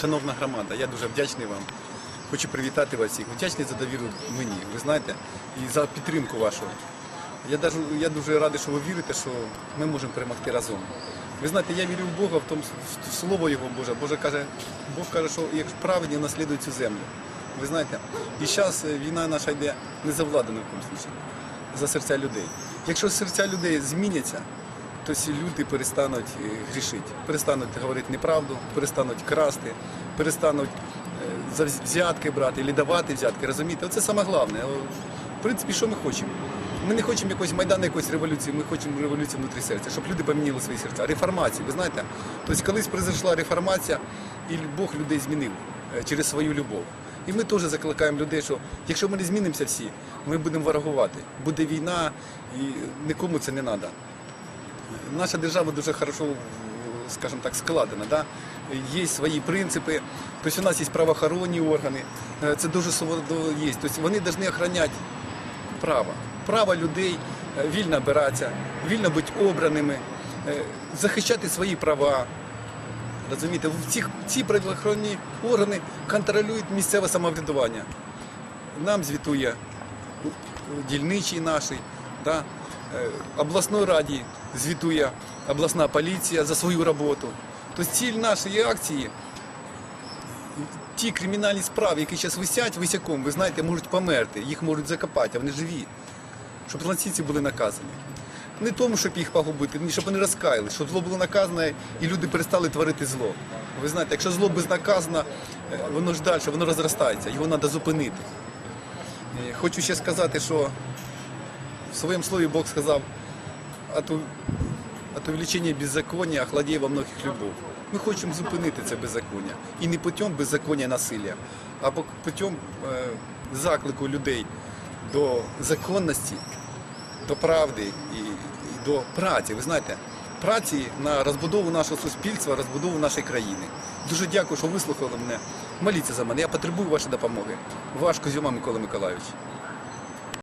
Шановна громада, я дуже вдячний вам. Хочу привітати вас всіх. Вдячний за довіру мені, ви знаєте, і за підтримку вашу. Я, даже, я дуже радий, що ви вірите, що ми можемо перемогти разом. Ви знаєте, я вірю в Бога, в тому в слово Його Боже. Боже каже, Бог каже, що як праведні наслідують цю землю. Ви знаєте, і зараз війна наша йде не за владу ні в за серця людей. Якщо серця людей зміняться, то всі люди перестануть е, грішити, перестануть говорити неправду, перестануть красти, перестануть е, взятки брати, або давати взятки, розумієте? Оце саме головне. В принципі, що ми хочемо? Ми не хочемо якоїсь майдану, якоїсь революції, ми хочемо революції внутрі серця, щоб люди поміняли свої серця. Реформації, ви знаєте? Тобто колись произошла реформація, і Бог людей змінив е, через свою любов. І ми теж закликаємо людей, що якщо ми не змінимося всі, ми будемо ворогувати. Буде війна, і нікому це не треба наша держава дуже хорошо, скажімо так, складена. Да? Є свої принципи, тобто у нас є правоохоронні органи, е, це дуже є. Тобто вони повинні охороняти право. Право людей е, вільно обиратися, вільно бути обраними, е, захищати свої права. Розумієте, ці, ці правоохоронні органи контролюють місцеве самоврядування. Нам звітує дільничий нашій, да? Е, обласної раді звітує обласна поліція за свою роботу. Тобто ціль нашої акції, ті кримінальні справи, які зараз висять висяком, ви знаєте, можуть померти, їх можуть закопати, а вони живі, щоб злочинці були наказані. Не тому, щоб їх погубити, ні, щоб вони розкаяли, щоб зло було наказане і люди перестали творити зло. Ви знаєте, якщо зло безнаказано, е, воно ж далі, воно розростається, його треба зупинити. Е, Хочу ще сказати, що в своєму слові Бог сказав, от, увеличення беззаконня охладіє во многих любов. Ми хочемо зупинити це беззаконня. І не путем беззаконня насилля, а путем е, заклику людей до законності, до правди і, і до праці. Ви знаєте, праці на розбудову нашого суспільства, розбудову нашої країни. Дуже дякую, що вислухали мене. Моліться за мене. Я потребую вашої допомоги. Ваш Козюма Микола Миколайович.